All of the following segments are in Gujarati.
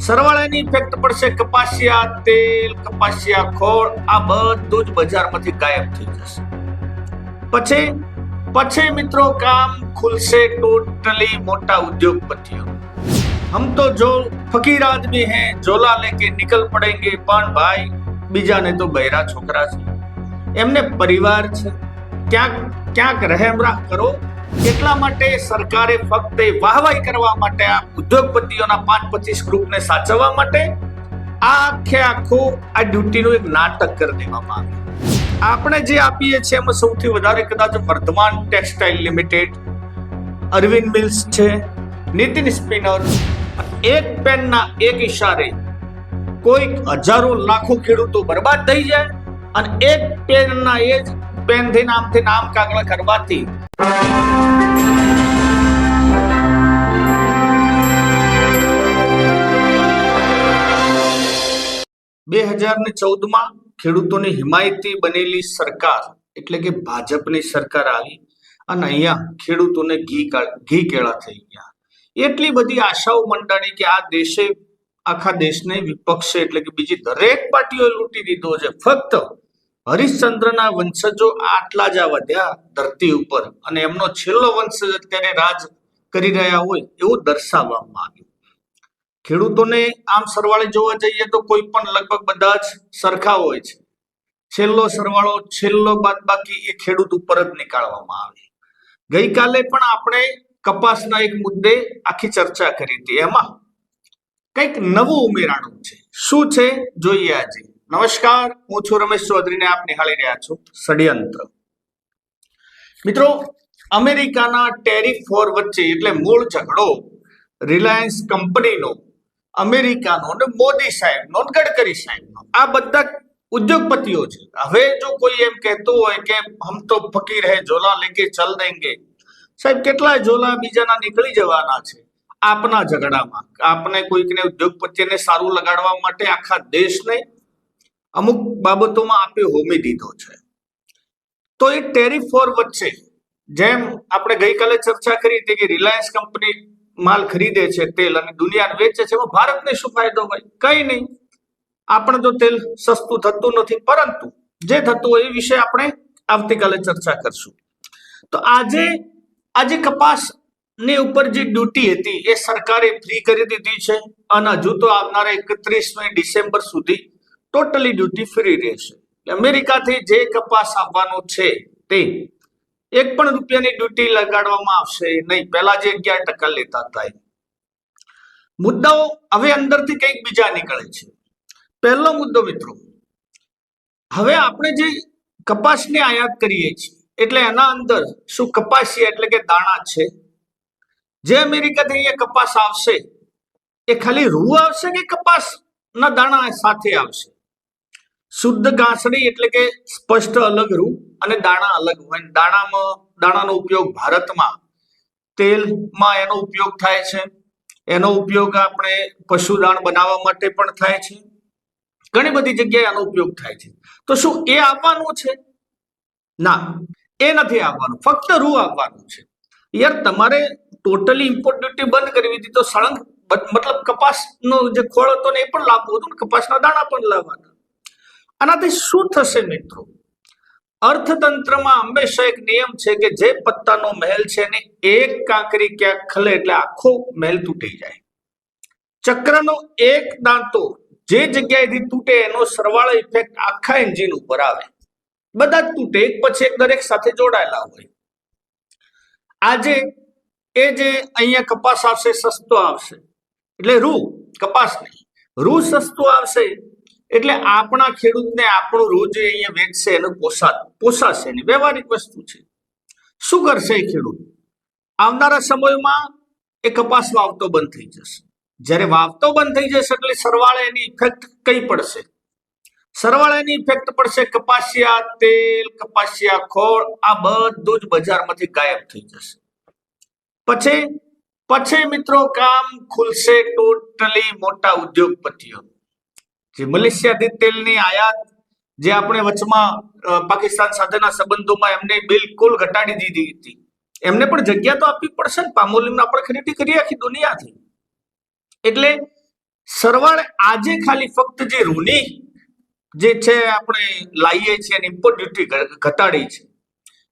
સરવાળાની ઇફેક્ટ પડશે કપાસિયા તેલ, કપાસિયા ખોળ, આ બધું જ બજારમાંથી ગાયબ થઈ જશે. પછી પછી મિત્રો કામ ખુલશે ટોટલી મોટા ઉદ્યોગપતિઓ. હમ તો જો ફકીર આદમી હે જોલા લેકે નિકલ પડેંગે, પણ ભાઈ, બીજાને તો બૈરા છોકરા છે. એમને પરિવાર છે. ક્યાંક ક્યાંક રહેમ રાખ કરો એટલા માટે સરકારે ફક્ત એ વાહવાઈ કરવા માટે આ ઉદ્યોગપતિઓના પાંચ પચીસ ગ્રુપને સાચવવા માટે આ આખે આખું આ ડ્યુટીનું એક નાટક કરી દેવામાં આવ્યું. આપણે જે આપીએ છીએ એમાં સૌથી વધારે કદાચ Vardhman textile limited, Arvind mills છે, નીતિન સ્પિનર, એક પેનના એક ઇશારે કોઈક હજારો લાખો ખેડૂતો બરબાદ થઈ જાય અને એક પેનના એ જ પેનથી નામથી નામ કાગળ કરવાથી બે હજાર ને ચૌદમાં ખેડૂતોની હિમાયતી બનેલી સરકાર એટલે કે ભાજપની સરકાર આવી અને અહીંયા ખેડૂતોને ઘી ઘી કેળા થઈ ગયા. એટલી બધી આશાઓ મંડાણી કે આ દેશે, આખા દેશને વિપક્ષે એટલે કે બીજી દરેક પાર્ટીઓએ લૂંટી દીધો છે. ફક્ત હરિશ્ચંદ્રના વંશજો આટલા જ વધ્યા ધરતી ઉપર. અને એમનો છેલ્લો વંશજ અત્યારે રાજ કરી રહ્યા હોય એવું દર્શાવવામાં આવ્યું. ખેડૂતોને આમ સરવાળે જોવા જઈએ તો કોઈ પણ લગભગ બધા જ સરખા હોય છે. છેલ્લો સરવાળો, છેલ્લો બાદબાકી એ ખેડૂત ઉપર જ નીકાળવામાં આવે. ગઈકાલે પણ આપણે કપાસના એક મુદ્દે આખી ચર્ચા કરી હતી. એમાં કંઈક નવું ઉમેરાણું છે. શું છે? જોઈએ આજે. નમસ્કાર, હું છું રમેશ ચૌધરીને આપ નિહાળી રહ્યા છો ષડયંત્ર. મિત્રો, અમેરિકાના ટેરિફ ફોર વચ્ચે એટલે મૂળ ઝઘડો, રિલાયન્સ કંપનીનો, અમેરિકાનો અને મોદી સાહેબનો ગડકરી સાહેબનો, આ બધા ઉદ્યોગપતિઓ છે. હવે જો કોઈ એમ કહેતું હોય કે હમ તો ફકીર હે, ઝોલા લેકે ચલ દેંગે. સાહેબ, કેટલાય ઝોલા બીજાના નીકળી જવાના છે આપના ઝઘડામાં. આપને કોઈકને ઉદ્યોગપતિને સારું લગાડવા માટે આખા દેશને અમુક બાબતોમાં આપે હોમી દીધો છે. તો એ ટેરિફ ફોર વચ્ચે, જેમ આપણે ગઈકાલે ચર્ચા કરી હતી કે રિલાયન્સ કંપની માલ ખરીદે છે તેલ અને દુનિયાને વેચે છે, એમાં ભારતને શું ફાયદો હોય? કઈ નહીં. આપણે તો તેલ સસ્તું થતું નથી, પરંતુ જે થતું હોય એ વિશે આપણે આવતીકાલે ચર્ચા કરશું. તો આજે આજે કપાસની ઉપર જે ડ્યુટી હતી, એ સરકારે ફ્રી કરી દીધી છે અને હજુ તો આવનારા એકત્રીસમી ડિસેમ્બર સુધી ટોટલી ડ્યુટી ફ્રી રહેશે. અમેરિકાથી જે કપાસ આવવાનો છે તે એક પણ રૂપિયાની ડ્યુટી લગાડવામાં આવશે નહીં. પહેલા જે અગિયાર ટકા લેતા હતા. મુદ્દાઓ હવે અંદરથી કંઈક બીજા નીકળે છે. પહેલો મુદ્દો મિત્રો, હવે આપણે જે કપાસની આયાત કરીએ છીએ, એટલે એના અંદર શું કપાસિયા એટલે કે દાણા છે? જે અમેરિકાથી અહીંયા કપાસ આવશે, એ ખાલી રૂ આવશે કે કપાસના દાણા સાથે આવશે? શુદ્ધ ઘાસડી એટલે કે સ્પષ્ટ અલગ રૂ અને દાણા અલગ હોય. દાણામાં, દાણાનો ઉપયોગ ભારતમાં તેલમાં એનો ઉપયોગ થાય છે. એનો ઉપયોગ આપણે પશુદાણ બનાવવા માટે પણ થાય છે. ઘણી બધી જગ્યાએ આનો ઉપયોગ થાય છે. તો શું એ આપવાનું છે? ના, એ નથી આપવાનું. ફક્ત રૂ આપવાનું છે. યાર, તમારે ટોટલી ઇમ્પોર્ટ ડ્યુટી બંધ કરવી હતી તો સળંગ, મતલબ કપાસનો જે ખોળ હતો ને એ પણ લાવવો હતો ને? કપાસના દાણા પણ લાવવાના. આનાથી શું થશે મિત્રો? અર્થતંત્રમાં હંમેશા એક નિયમ છે કે જે પત્તાનો મહેલ છે ને એક કાંકરી ક્યાંક ખલે એટલે આખો મહેલ તૂટી જાય. ચક્રનો એક દાંતો જે જગ્યાએથી તૂટે એનો સરવાળો ઇફેક્ટ આખા એન્જિન ઉપર આવે. બધા જ તૂટે, એક પછી એક દરેક સાથે જોડાયેલા હોય. આજે એ જે અહીંયા કપાસ આવશે, સસ્તો આવશે. એટલે રૂ, કપાસ નહીં. રૂ સસ્તો આવશે એટલે આપણા ખેડૂતને આપણું રોજ અહીંયા વેચશે એનું પોસા પોસાશે નહીં. વ્યવહારિક વસ્તુ છે. શું કરશે એ ખેડૂત? આવનારા સમયમાં એ કપાસ વાવતો બંધ થઈ જશે. જ્યારે વાવતો બંધ થઈ જશે એટલે સરવાળે એની ઇફેક્ટ કઈ પડશે? સરવાળે એની ઇફેક્ટ પડશે કપાસિયા, તેલ, કપાસિયા, ખોળ, આ બધું જ બજારમાંથી ગાયબ થઈ જશે. પછી પછી મિત્રો કામ ખુલશે ટોટલી મોટા ઉદ્યોગપતિઓ. જે મલેશિયાથી તેલની આયાત જે આપણે વચમાં પાકિસ્તાન સાથેના સંબંધોમાં એમને બિલકુલ ઘટાડી દીધી હતી. એમને પણ જગ્યા તો આપવી પડશે ને પામોલિનને આપણે ખરીદી કરી આખી દુનિયાથી. એટલે સરવાળે આજે ખાલી ફક્ત જે રૂની જે છે આપણે લાવીએ છીએ એની ઇમ્પોર્ટ ડ્યુટી ઘટાડી છે,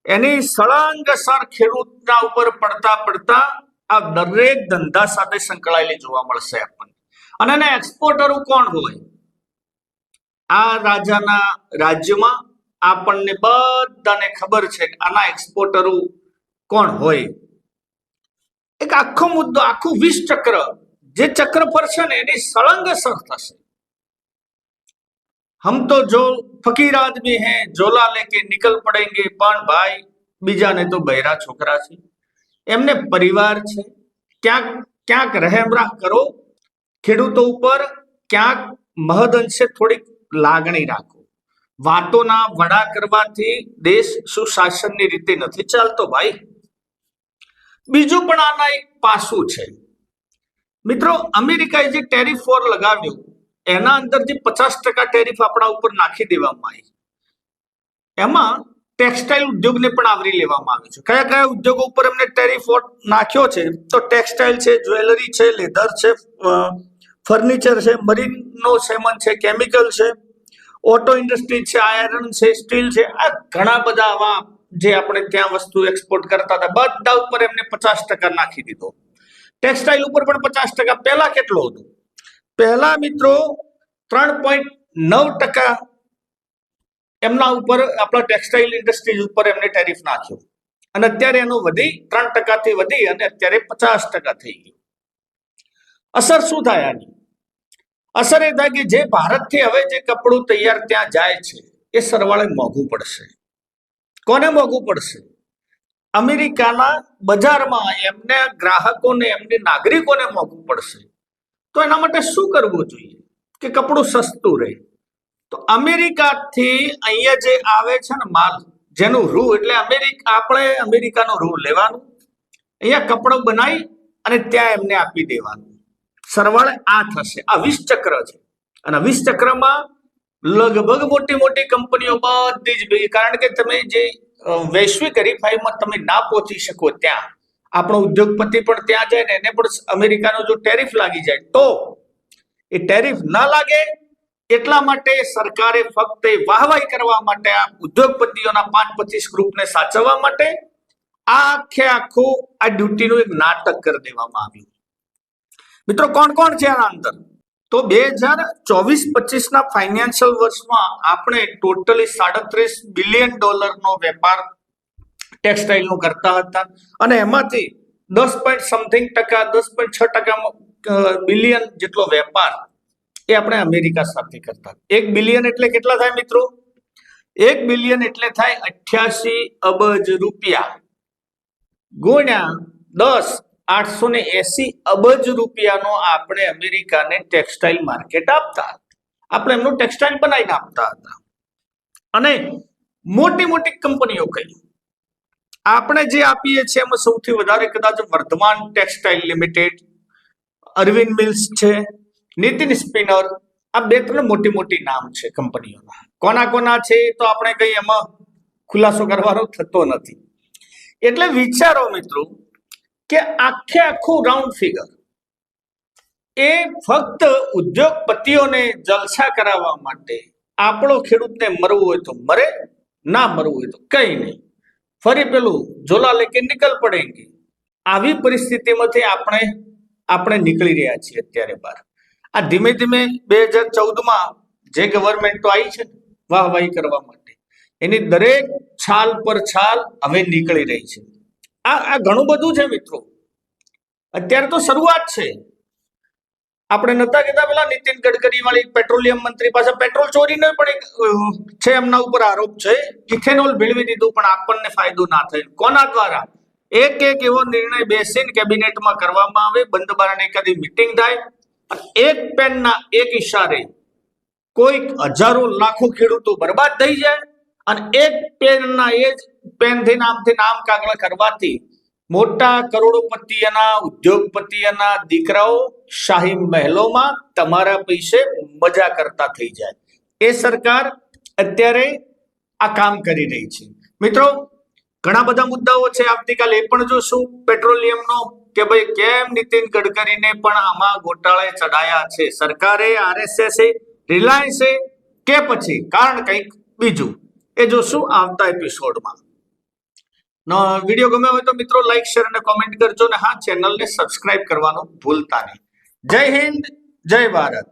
એની સળંગસર ખેડૂતના ઉપર પડતા પડતા આ દરેક ધંધા સાથે સંકળાયેલી જોવા મળશે આપણને. અને એના એક્સપોર્ટરો કોણ હોય? આ રાજાના રાજ્યમાં આપણને બધાને ખબર છે આના એક્સપોર્ટરો કોણ હોય. એક આખો મુદ્દો, આખું વીસ ચક્ર જે ચક્ર પર છે ને, એની સળંગ અસર થશે. હમ તો જો ફકીર આદમી હે જોલા લેકે નિકલ પડેંગે, પણ ભાઈ, બીજાને તો બૈરા છોકરા છે. એમને પરિવાર છે. ક્યાંક ક્યાંક રહેમરાહ કરો. ખેડૂતો ઉપર ક્યાંક મહદ અંશે થોડીક લાગણી રાખો. વાતોના વડા કરવાથી દેશ સુશાસનની રીતે નથી ચાલતો ભાઈ. બીજું પણ આના એક પાસું છે. મિત્રો, અમેરિકાએ જે ટેરિફ વોર લગાવ્યું, એના અંદર જે પચાસ ટકા ટેરિફ આપણા ઉપર નાખી દેવામાં આવી. એમાં ટેક્સટાઇલ ઉદ્યોગને પણ આવરી લેવામાં આવ્યું છે. કયા કયા ઉદ્યોગો ઉપર એમને ટેરિફ નાખ્યો છે? તો ટેક્સટાઇલ છે, જ્વેલરી છે, લેધર છે ફર્નિચર છે, મરીનનો સેમન છે, કેમિકલ છે, ઓટો ઇન્ડસ્ટ્રી છે, આયરન છે, સ્ટીલ છે, આ ઘણા બધા આવા જે આપણે ત્યાં વસ્તુ એક્સપોર્ટ કરતા હતા, બધા ઉપર એમને પચાસ ટકા નાખી દીધો. ટેક્સટાઇલ ઉપર પણ પચાસ ટકા, પહેલા કેટલો હતો? પહેલા મિત્રો ત્રણ પોઈન્ટ નવ ટકા એમના ઉપર, આપણા ટેક્સટાઇલ ઇન્ડસ્ટ્રીઝ ઉપર એમને ટેરિફ નાખ્યો. અને અત્યારે એનો વધી, ત્રણ ટકાથી વધી અને અત્યારે પચાસ ટકા થઈ ગયું. અસર શું થાય આની? અસર એ થાય કે જે ભારતથી હવે જે કપડું તૈયાર ત્યાં જાય છે, એ સરવાળે મોંઘું પડશે. કોને મોંઘું પડશે? અમેરિકાના બજારમાં એમને ગ્રાહકોને, એમને નાગરિકોને મોંઘું પડશે. તો એના માટે શું કરવું જોઈએ? કે કપડું સસ્તું રહે. તો અમેરિકાથી અહીંયા જે આવે છે ને માલ, જેનું રૂ, એટલે અમેરિકા, આપણે અમેરિકાનો રૂ લેવાનું. અહીંયા કપડું બનાવી અને ત્યાં એમને આપી દેવાનું. સરવાળે આ થશે. આ વીસ ચક્ર છે. અને વીસ ચક્રમાં લગભગ મોટી મોટી કંપનીઓ બધી જ ભેગી કારણ કે તમે જે વૈશ્વિક હરીફાઈમાં તમે ના પહોંચી શકો ત્યાં. આપણો ઉદ્યોગપતિ પણ ત્યાં જાય ને એને પણ અમેરિકાનો જો ટેરિફ લાગી જાય, તો એ ટેરિફ ના લાગે, એટલા માટે સરકારે ફક્ત વાહવાઈ કરવા માટે આ ઉદ્યોગપતિઓના પાંચ પચીસ ગ્રુપને સાચવવા માટે આખે આખું આ ડ્યુટીનું એક નાટક કરી દેવામાં આવ્યું. મિત્રો, કોણ કોણ છે આના અંદર? તો બે હજાર ચોવીસ પચીસ ના ફાઇનાન્શિયલ વર્ષમાં આપણે ટોટલી સાડત્રીસ બિલિયન ડોલરનો વેપાર ટેક્સટાઇલનું કરતા હતા અને એમાંથી દસ પોઈન્ટ સમથિંગ ટકા, દસ પોઈન્ટ છ ટકા બિલિયન જેટલો વેપાર એ આપણે અમેરિકા સાથે કરતા એક બિલિયન એટલે કેટલા થાય મિત્રો? એક બિલિયન એટલે થાય અઠ્યાસી અબજ રૂપિયા ગુણ્યા દસ આઠસો ને એસી અબજ રૂપિયાનો આપણે અમેરિકાને ટેક્સટાઇલ માર્કેટ આપતા હતા. આપણે એમનું ટેક્સટાઇલ બનાવીને આપતા હતા. અને મોટી મોટી કંપનીઓ કઈ આપણે જે આપીએ છીએ એમાં સૌથી વધારે કદાચ Vardhman textile limited, Arvind mills છે, નીતિન સ્પિનર, આ બે ત્રણ મોટી મોટી નામ છે કંપનીઓના. કોના કોના છે તો આપણે કઈ એમાં ખુલાસો કરવાનો થતો નથી. એટલે વિચારો મિત્રો કે આખે આખું રાઉન્ડ ફિગર એ ફક્ત ઉદ્યોગપતિઓને જલસા કરાવવા માટે આપણો ખેડૂતને મરવું હોય તો મરે, ના મરવું હોય તો કઈ નહીં. ફરી પેલું ઝોલા લેકે નીકળ પડેંગે આવી પરિસ્થિતિમાંથી આપણે આપણે નીકળી રહ્યા છીએ અત્યારે બહાર. આ ધીમે ધીમે બે હજાર ચૌદમાં જે ગવર્મેન્ટો આવી છે વાહવાહી કરવા માટે, એની દરેક છાલ પર છાલ હવે નીકળી રહી છે. આ આ ઘણું બધું છે મિત્રો. અત્યારે તો શરૂઆત છે. આપણે નતા કહેતા પેલા નીતિન ગડકરી વાળી પેટ્રોલિયમ મંત્રી પાસે પેટ્રોલ ચોરીનો પણ એક છે એમના ઉપર આરોપ છે. ઇથેનોલ ભેળવી દીધું પણ આપણને ફાયદો ના થયો. કોના દ્વારા? એક એક એવો નિર્ણય બેસીને કેબિનેટમાં કરવામાં આવે, બંધ બારણે કદી મીટિંગ થાય એક પેનના એક ઈશારે કોઈક હજારો લાખો ખેડૂતો બરબાદ થઈ જાય અને એક પેનના એ જ પેનથી નામથી નામ કાગળ કરવાથી મોટા કરોડોપતિના ઉદ્યોગપતિના દીકરાઓ શાહી મહેલોમાં તમારા પૈસે મજા કરતા થઈ જાય. એ સરકાર અત્યારે આ કામ કરી રહી છે. મિત્રો, ઘણા બધા મુદ્દાઓ છે. આવતીકાલે એ પણ જોશું. પેટ્રોલિયમનો કે ભાઈ કેમ નીતિન ગડકરીને પણ આમાં ગોટાળે ચડાયા છે? સરકારે, આરએસએસ, રિલાયન્સે કે પછી? કારણ કંઈક બીજું. એ જોશું આવતા એપિસોડમાં. વીડિયો ગમ્યો હોય તો મિત્રો લાઈક શેર અને કોમેન્ટ કરજો ને હા ચેનલને સબસ્ક્રાઇબ કરવાનું ભૂલતા નહીં. જય હિન્દ, જય ભારત.